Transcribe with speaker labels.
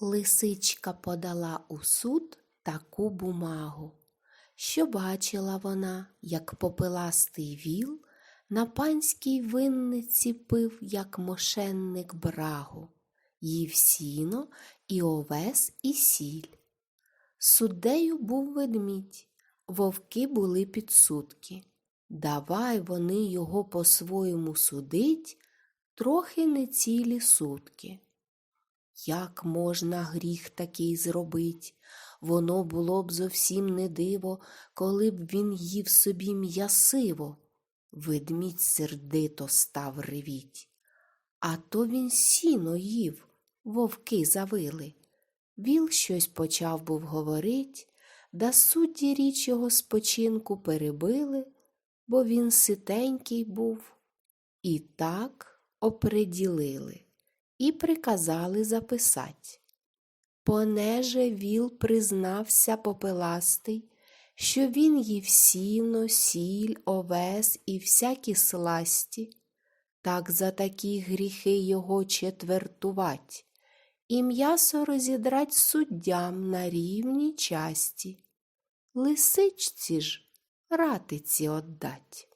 Speaker 1: Лисичка подала у суд таку бумагу, що бачила вона, як попеластий віл на панській винниці пив, як мошенник брагу, їв сіно і овес і сіль. Суддею був ведмідь, вовки були підсудки. Давай вони його по-своєму судить трохи не цілі сутки. Як можна гріх такий зробить? Воно було б зовсім не диво, коли б він їв собі м'ясиво. Ведмідь сердито став ревіть. А то він сіно їв, вовки завили. Віл щось почав був говорить, да судді річ його спочинку перебили, бо він ситенький був. І так оприділили і приказали записать. Понеже віл признався попеластий, що він їв сіно, сіль, овес і всякі сласті, так за такі гріхи його четвертувать, і м'ясо розідрать суддям на рівній часті, лисичці ж ратиці отдать.